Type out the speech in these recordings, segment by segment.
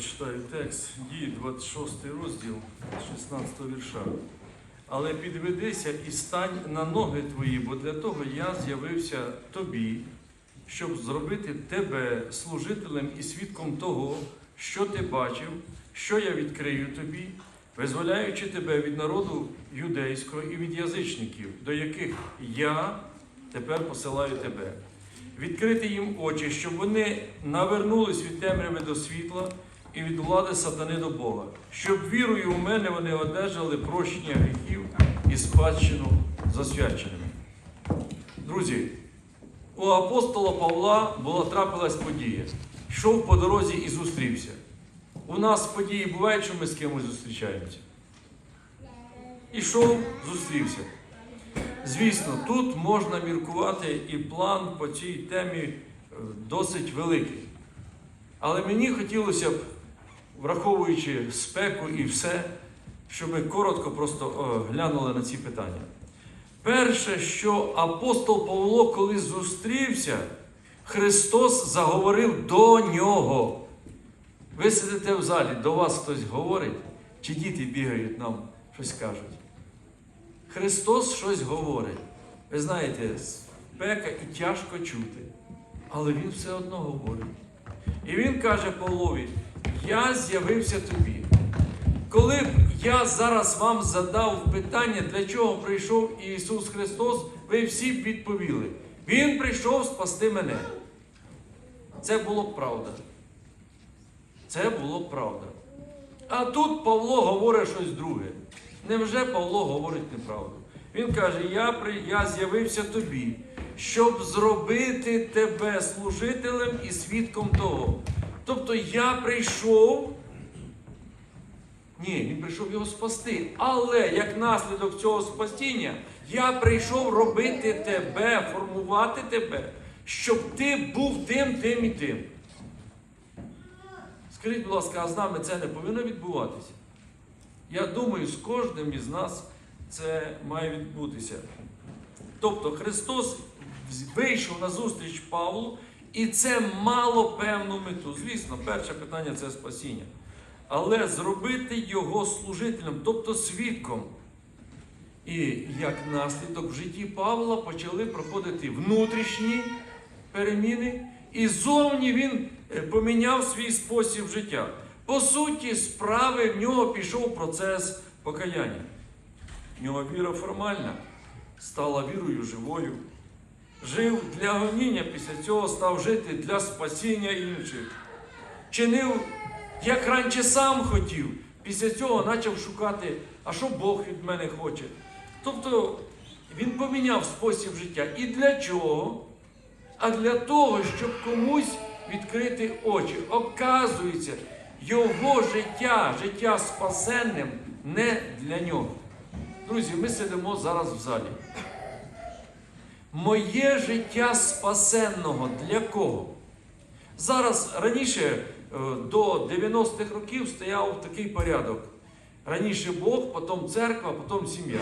прочитаю текст дії 26 розділ 16 вірша. Але підведися і стань на ноги твої, бо для того я з'явився тобі, щоб зробити тебе служителем і свідком того, що ти бачив, що я відкрию тобі, визволяючи тебе від народу юдейського і від язичників, до яких я тепер посилаю тебе. Відкрити їм очі, щоб вони навернулись від темряви до світла і від влади сатани до Бога, щоб вірою у мене вони одержали прощення гріхів і спадщину засвяченими. Друзі, у апостола Павла була трапилась подія. Йшов по дорозі і зустрівся. У нас події бувають, що ми з кимось зустрічаємося. Ішов, зустрівся. Звісно, тут можна міркувати і план по цій темі е, досить великий. Але мені хотілося б, враховуючи спеку і все, щоб ми коротко просто е, глянули на ці питання. Перше, що апостол Павло, коли зустрівся, Христос заговорив до нього. Ви сидите в залі, до вас хтось говорить, чи діти бігають нам, щось кажуть. Христос щось говорить. Ви знаєте, спека і тяжко чути, але Він все одно говорить. І Він каже Павлові: Я з'явився тобі. Коли б я зараз вам задав питання, для чого прийшов Ісус Христос, ви всі б відповіли. Він прийшов спасти мене. Це було б правда. Це було б правда. А тут Павло говорить щось друге. Невже Павло говорить неправду? Він каже: Я, при- я з'явився тобі, щоб зробити тебе служителем і свідком того. Тобто я прийшов. Ні, він прийшов його спасти. Але як наслідок цього спасіння, я прийшов робити тебе, формувати тебе, щоб ти був тим, тим і тим. Скажіть, будь ласка, а з нами це не повинно відбуватися? Я думаю, з кожним із нас це має відбутися. Тобто Христос вийшов на зустріч Павлу, і це мало певну мету. Звісно, перше питання це спасіння. Але зробити його служителем, тобто свідком. І як наслідок в житті Павла почали проходити внутрішні переміни, і зовні він е, поміняв свій спосіб життя. По суті, справи в нього пішов процес покаяння. В нього віра формальна стала вірою живою. Жив для гоніння, після цього став жити для спасіння інших. Чинив, як раніше сам хотів, після цього почав шукати, а що Бог від мене хоче. Тобто він поміняв спосіб життя. І для чого? А для того, щоб комусь відкрити очі. Оказується, його життя, життя спасенним не для нього. Друзі, ми сидимо зараз в залі. Моє життя спасенного для кого? Зараз раніше е, до 90-х років стояв такий порядок. Раніше Бог, потім церква, потім сім'я.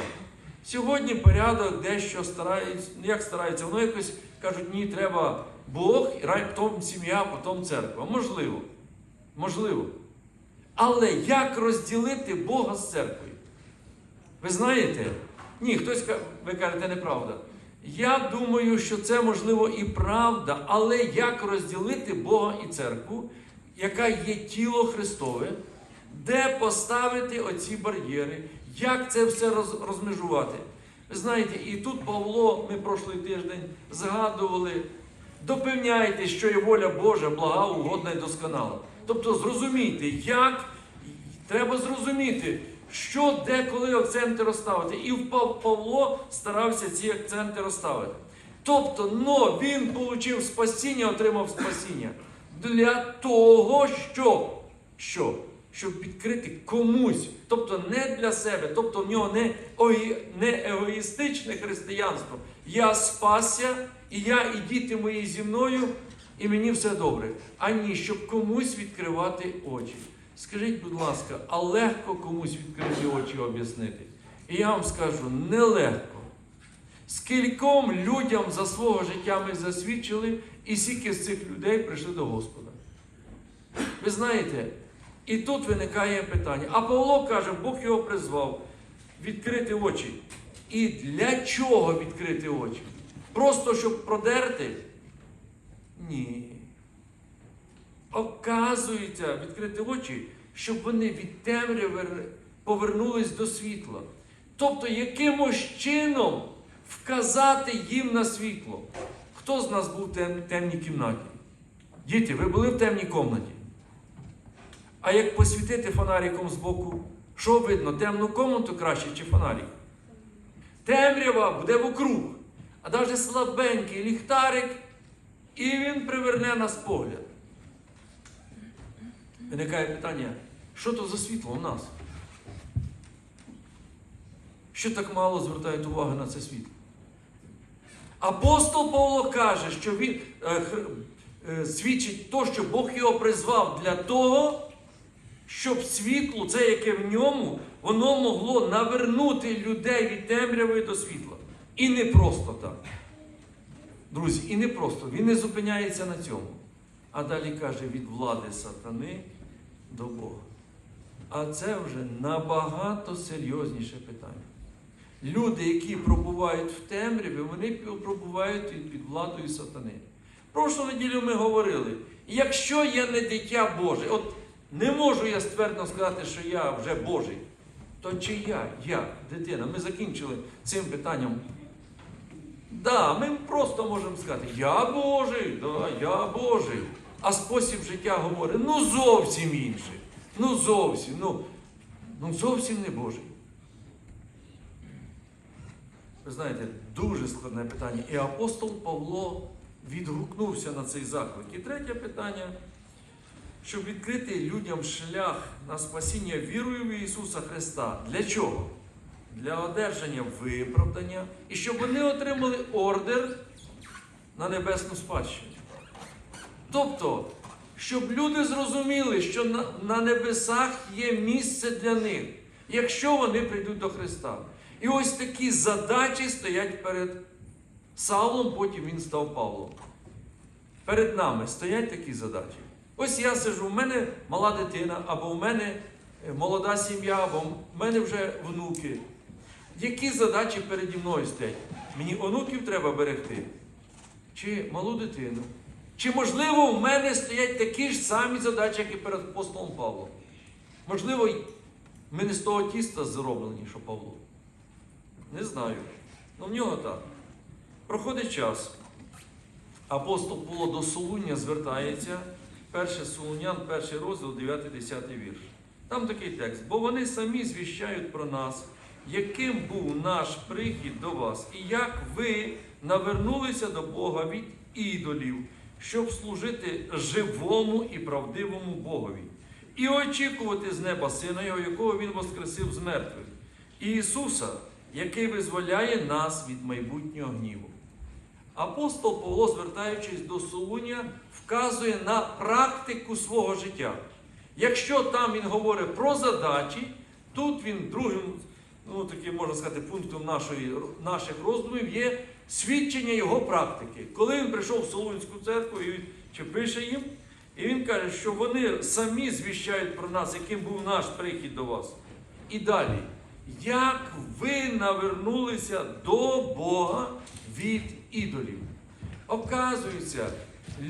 Сьогодні порядок дещо старається, ну як старається, воно якось кажуть, ні, треба Бог, потім сім'я, потім церква. Можливо. Можливо. Але як розділити Бога з церквою? Ви знаєте? Ні, хтось ви кажете, неправда. Я думаю, що це можливо і правда, але як розділити Бога і церкву, яка є тіло Христове, де поставити оці бар'єри, як це все роз- розмежувати? Ви знаєте, і тут Павло, ми прошлий тиждень згадували, допевняйте, що є воля Божа, блага, угодна і досконала. Тобто зрозумійте, як треба зрозуміти, що де коли акценти розставити. І Павло старався ці акценти розставити. Тобто, но він отримав спасіння, отримав спасіння для того, що, що? щоб відкрити комусь, тобто не для себе, тобто в нього не, не егоїстичне християнство. Я спасся, і я, і діти мої зі мною, і мені все добре. А ні, щоб комусь відкривати очі. Скажіть, будь ласка, а легко комусь відкрити очі об'яснити? І я вам скажу, нелегко. Скільком людям за свого життя ми засвідчили, і скільки з цих людей прийшли до Господа. Ви знаєте, І тут виникає питання. А Павло каже, Бог його призвав відкрити очі. І для чого відкрити очі? Просто щоб продерти? Ні. Оказується, відкрити очі, щоб вони від темряви повернулись до світла. Тобто, якимось чином вказати їм на світло. Хто з нас був в тем- темній кімнаті? Діти, ви були в темній кімнаті? А як посвітити фонариком збоку, що видно? Темну комнату краще чи фонарик? Темрява буде вокруг. А навіть слабенький ліхтарик, і він приверне нас погляд. Виникає питання, що то за світло у нас? Що так мало звертають увагу на це світло? Апостол Павло каже, що він е, е, свідчить то, що Бог його призвав для того, щоб світло, це яке в ньому, воно могло навернути людей від темряви до світла. І не просто так. Друзі, і не просто. Він не зупиняється на цьому. А далі каже від влади сатани до Бога. А це вже набагато серйозніше питання. Люди, які пробувають в темряві, вони пробувають під, владою сатани. Прошлу неділю ми говорили, якщо я не дитя Боже, от не можу я ствердно сказати, що я вже Божий, то чи я, я, дитина, ми закінчили цим питанням. Да, ми просто можемо сказати, я Божий, да, я Божий. А спосіб життя говорить, ну зовсім інший. Ну зовсім, ну, ну зовсім не Божий. Ви знаєте, дуже складне питання. І апостол Павло відгукнувся на цей заклик. І третє питання, щоб відкрити людям шлях на спасіння вірою в Ісуса Христа. Для чого? Для одержання виправдання і щоб вони отримали ордер на небесну спадщину. Тобто, щоб люди зрозуміли, що на, небесах є місце для них, якщо вони прийдуть до Христа. І ось такі задачі стоять перед Савлом, потім він став Павлом. Перед нами стоять такі задачі. Ось я сижу, в мене мала дитина, або в мене е, молода сім'я, або в мене вже внуки. Які задачі переді мною стоять? Мені онуків треба берегти? Чи малу дитину? Чи, можливо, в мене стоять такі ж самі задачі, як і перед апостолом Павлом? Можливо, ми не з того тіста зроблені, що Павло. Не знаю. Ну в нього так. Проходить час. Апостол Павло до Солуння звертається, перше Солунян, перший розділ, 9-10 вірш. Там такий текст. Бо вони самі звіщають про нас, яким був наш прихід до вас, і як ви навернулися до Бога від ідолів, щоб служити живому і правдивому Богові, і очікувати з неба Сина Його, якого Він воскресив з мертвих, і Ісуса, який визволяє нас від майбутнього гніву. Апостол Павло, звертаючись до Солуня, вказує на практику свого життя. Якщо там він говорить про задачі, тут він другим, ну таким можна сказати, пунктом нашої, наших роздумів є свідчення його практики. Коли він прийшов в Солунську церкву і чи пише їм, і він каже, що вони самі звіщають про нас, яким був наш прихід до вас. І далі, як ви навернулися до Бога від ідолів. Оказується,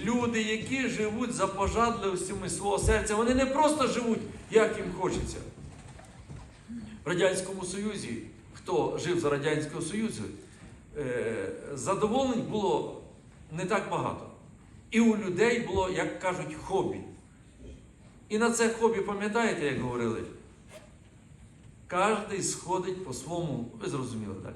люди, які живуть за пожадливостями свого серця, вони не просто живуть, як їм хочеться. В Радянському Союзі, хто жив за Радянського Союзу, задоволень було не так багато. І у людей було, як кажуть, хобі. І на це хобі, пам'ятаєте, як говорили? Кожний сходить по своєму, ви зрозуміли далі.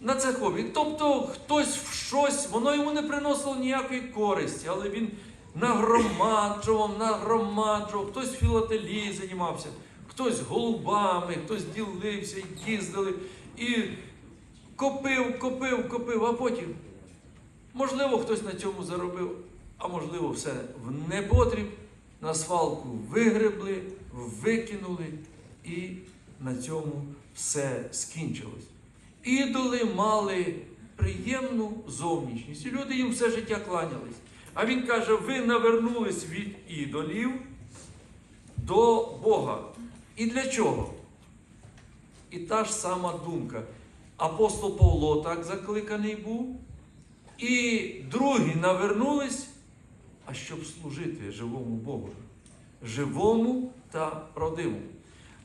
На це хобі. Тобто хтось в щось, воно йому не приносило ніякої користі, але він нагромаджував, нагромаджував, хтось філателією займався, хтось голубами, хтось ділився, їздили і копив, копив, копив, а потім, можливо, хтось на цьому заробив, а можливо, все в непотріб, на свалку вигребли, викинули, і на цьому все скінчилось. Ідоли мали приємну зовнішність. І люди їм все життя кланялись. А він каже: ви навернулись від ідолів до Бога. І для чого? І та ж сама думка. Апостол Павло так закликаний був. І другі навернулись, а щоб служити живому Богу, живому та правдивому.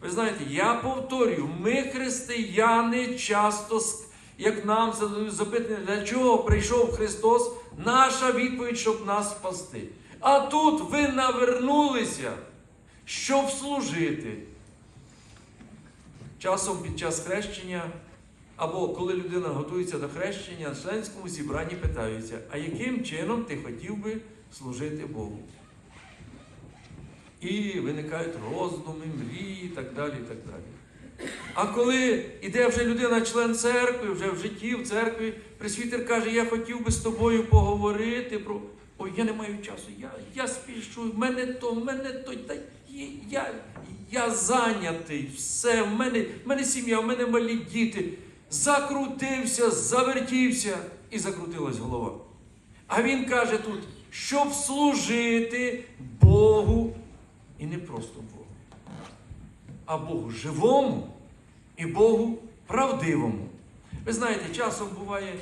Ви знаєте, я повторюю, ми, християни, часто, як нам задають запитання, для чого прийшов Христос, наша відповідь, щоб нас спасти. А тут ви навернулися, щоб служити. Часом під час хрещення, або коли людина готується до хрещення, в членському зібранні питаються, а яким чином ти хотів би служити Богу? І виникають роздуми, мрії і так далі. і так далі. А коли іде вже людина, член церкви, вже в житті, в церкві, пресвітер каже, я хотів би з тобою поговорити про. Ой, я не маю часу, я, я спішу, в мене то, в мене то, та я, я зайнятий, все, в мене, в мене сім'я, в мене малі діти. Закрутився, завертівся і закрутилась голова. А він каже тут, щоб служити Богу і не просто Богу, а Богу живому і Богу правдивому. Ви знаєте, часом буває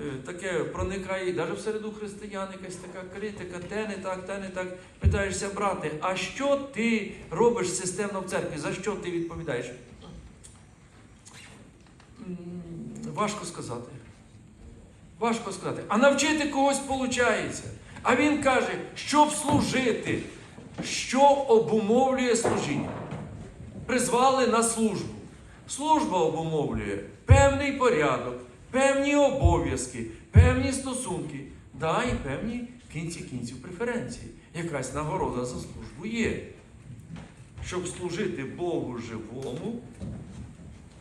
е, таке проникає, навіть в середу християн якась така критика, те не так, те не так. Питаєшся, брате, а що ти робиш системно в церкві? За що ти відповідаєш? Важко сказати. Важко сказати. А навчити когось виходить. А він каже, щоб служити, що обумовлює служіння. Призвали на службу. Служба обумовлює певний порядок, певні обов'язки, певні стосунки, да, і певні кінці кінців преференції. Якась нагорода за службу є. Щоб служити Богу живому,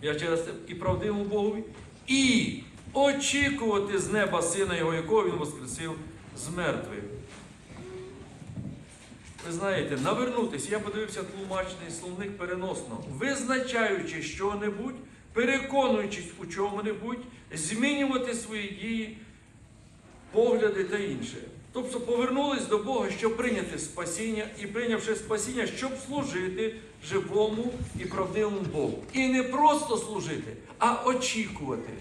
я через це і правдивому Богові, і очікувати з неба сина Його, якого він воскресив з мертвих. Ви знаєте, навернутися, я подивився тлумачний словник переносно, визначаючи що-небудь, переконуючись у чому-небудь, змінювати свої дії, погляди та інше. Тобто повернулись до Бога, щоб прийняти спасіння, і прийнявши спасіння, щоб служити живому і правдивому Богу. І не просто служити, а очікувати.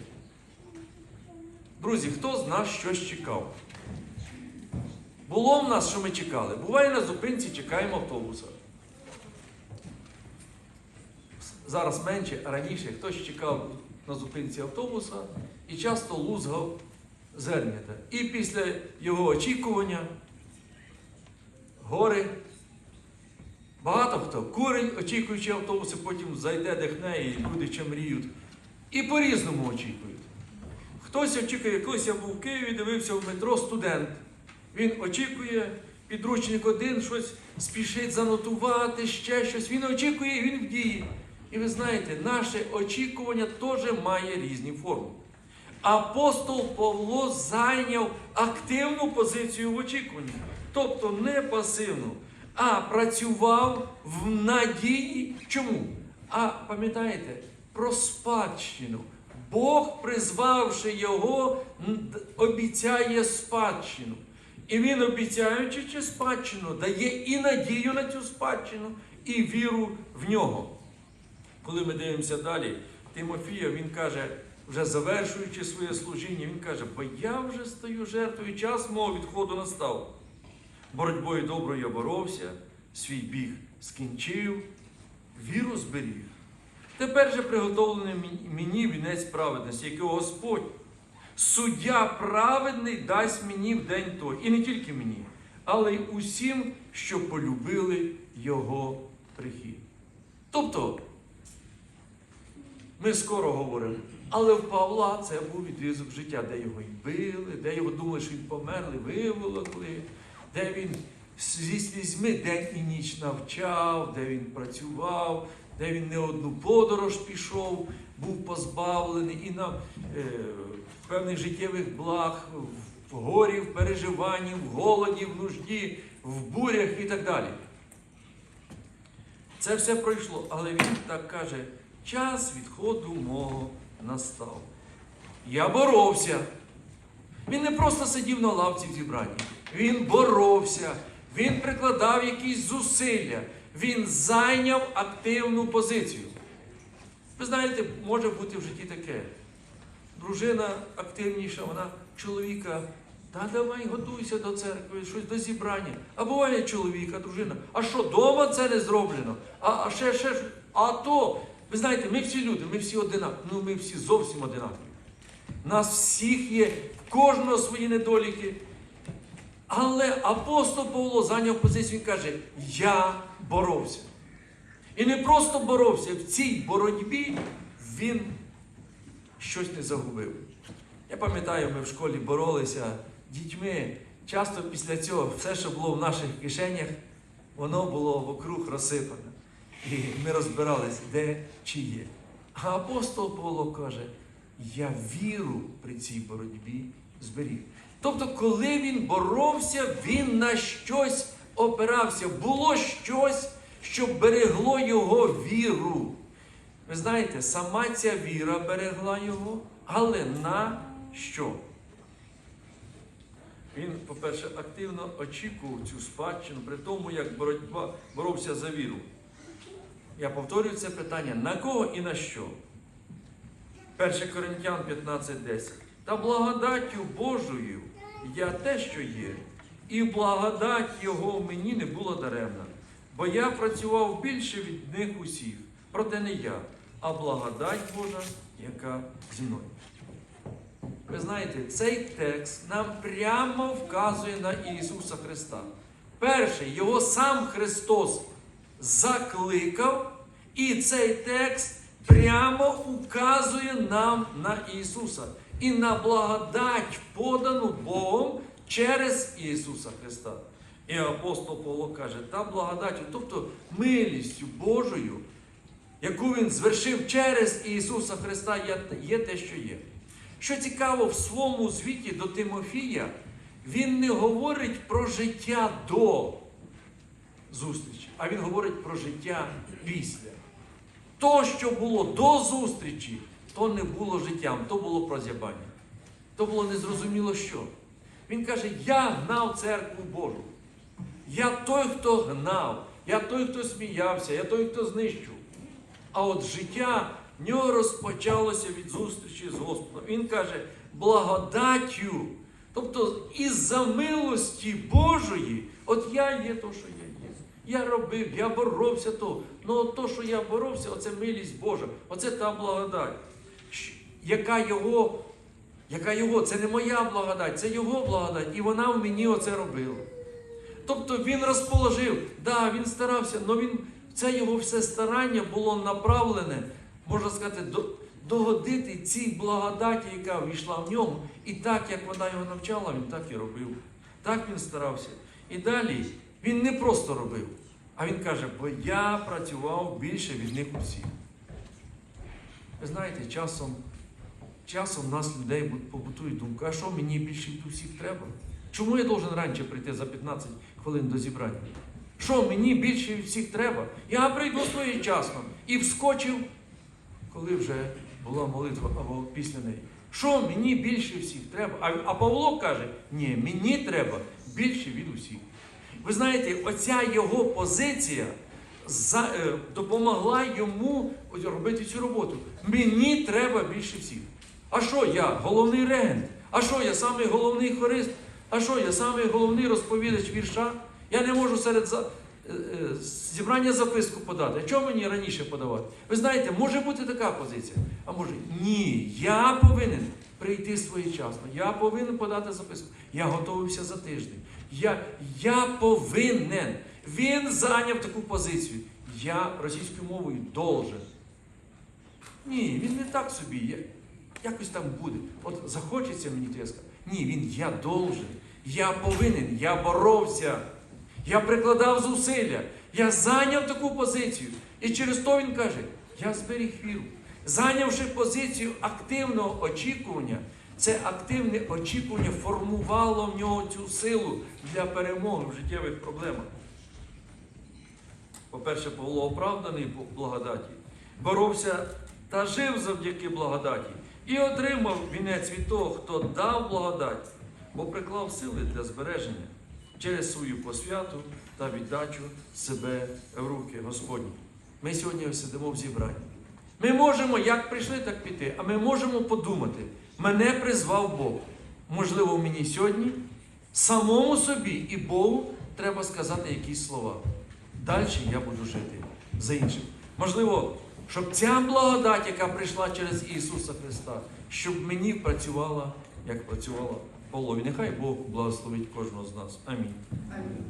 Друзі, хто з нас щось чекав? Було в нас, що ми чекали. Буває на зупинці, чекаємо автобуса. Зараз менше, а раніше хтось чекав на зупинці автобуса і часто лузгав зернята. І після його очікування гори. Багато хто курить, очікуючи автобуси, потім зайде, дихне, і люди ще мріють. І по-різному очікують. Хтось очікує, колись я був в Києві, дивився в метро студент. Він очікує, підручник один, щось спішить занотувати, ще щось. Він очікує він в дії. І ви знаєте, наше очікування теж має різні форми. Апостол Павло зайняв активну позицію в очікуванні, тобто не пасивну, а працював в надії. Чому? А пам'ятаєте, про спадщину. Бог, призвавши його, обіцяє спадщину. І він, обіцяючи чи спадщину, дає і надію на цю спадщину, і віру в нього. Коли ми дивимося далі, Тимофія, він каже, вже завершуючи своє служіння, він каже, бо я вже стаю жертвою, час мого відходу настав. Боротьбою доброю я боровся, свій біг скінчив, віру зберіг. Тепер же приготовлений мені- вінець праведності, який Господь, суддя праведний, дасть мені в день той. І не тільки мені, але й усім, що полюбили Його прихід. Тобто, ми скоро говоримо, але в Павла це був відрізок життя, де його й били, де його думали, що він померли, виволокли, де він зі слізьми день і ніч навчав, де він працював, де він не одну подорож пішов, був позбавлений і на е, певних життєвих благ, в горі, в переживанні, в голоді, в нужді, в бурях і так далі. Це все пройшло, але він так каже: час відходу мого настав. Я боровся. Він не просто сидів на лавці в зібранні, він боровся, він прикладав якісь зусилля, Він зайняв активну позицію. Ви знаєте, може бути в житті таке. Дружина активніша, вона чоловіка. Та давай готуйся до церкви, щось до зібрання. А буває чоловіка, дружина. А що, дома це не зроблено? А, а ще, ще, а то. Ви знаєте, ми всі люди, ми всі одинакові. Ну, ми всі зовсім одинакові. Нас всіх є, в кожного свої недоліки. Але апостол Павло зайняв позицію і каже: Я боровся. І не просто боровся, в цій боротьбі він щось не загубив. Я пам'ятаю, ми в школі боролися дітьми. Часто після цього все, що було в наших кишенях, воно було вокруг розсипане. І ми розбирались, де чи є. А апостол Павло каже: я віру при цій боротьбі зберіг. Тобто, коли він боровся, він на щось опирався. Було щось, що берегло його віру. Ви знаєте, сама ця віра берегла його, але на що? Він, по-перше, активно очікував цю спадщину, при тому, як боротьба боровся за віру. Я повторюю це питання: на кого і на що? 1 Коринтян 15:10. Та благодаттю Божою я те, що є, і благодать Його мені не була даремна, бо я працював більше від них усіх, проте не я, а благодать Божа, яка зі мною. Ви знаєте, цей текст нам прямо вказує на Ісуса Христа. Перше, його сам Христос закликав, і цей текст прямо указує нам на Ісуса і на благодать, подану Богом через Ісуса Христа. І апостол Павло каже, та благодаттю, тобто милістю Божою, яку Він звершив через Ісуса Христа, є те, що є. Що цікаво, в своєму звіті до Тимофія він не говорить про життя до зустрічі, а він говорить про життя після. То, що було до зустрічі, то не було життям, то було прозябання. То було незрозуміло що. Він каже: Я гнав церкву Божу. Я той, хто гнав, я той, хто сміявся, я той, хто знищив. А от життя в нього розпочалося від зустрічі з Господом. Він каже, благодаттю. Тобто, із-за милості Божої, от я є то, що є. Я робив, я боровся то. Ну от то, що я боровся, оце милість Божа, оце та благодать. Яка його, яка його, це не моя благодать, це його благодать. І вона в мені оце робила. Тобто він розположив, да, він старався, але він, це його все старання було направлене, можна сказати, до, догодити цій благодаті, яка війшла в ньому. І так, як вона його навчала, він так і робив. Так він старався. І далі він не просто робив, а він каже, бо я працював більше від них усіх. Ви знаєте, часом, часом нас людей бу- побутує думка, а що мені більше від усіх треба? Чому я должен раніше прийти за 15 хвилин до зібрання? Що мені більше від всіх треба? Я прийду своєчасно і вскочив, коли вже була молитва або після неї. Що мені більше всіх треба? А, а Павло каже, ні, мені треба більше від усіх. Ви знаєте, оця його позиція е, допомогла йому робити цю роботу. Мені треба більше всіх. А що я? Головний регент? А що я самий головний хорист? А що я самий головний розповідач вірша? Я не можу серед за, е, е, зібрання записку подати. А чого мені раніше подавати? Ви знаєте, може бути така позиція. А може, ні, я повинен прийти своєчасно. Я повинен подати записку. Я готувався за тиждень. Я, я повинен. Він зайняв таку позицію. Я російською мовою должен. Ні, він не так собі. Я, якось там буде. От захочеться мені, то. Ні, він я должен. Я повинен, я боровся. Я прикладав зусилля. Я зайняв таку позицію. І через то він каже: я зберіг віру. Зайнявши позицію активного очікування, це активне очікування формувало в нього цю силу для перемоги в життєвих проблемах. По-перше, Павло оправданий благодаті, боровся та жив завдяки благодаті і отримав вінець від того, хто дав благодать, бо приклав сили для збереження. через свою посвяту та віддачу себе в руки Господні. Ми сьогодні сидимо в зібранні. Ми можемо, як прийшли, так піти, а ми можемо подумати, мене призвав Бог. Можливо, мені сьогодні самому собі і Богу треба сказати якісь слова. Далі я буду жити за іншим. Можливо, щоб ця благодать, яка прийшла через Ісуса Христа, щоб мені працювала, як працювала Павлові. Нехай Бог благословить кожного з нас. Амінь. Амінь.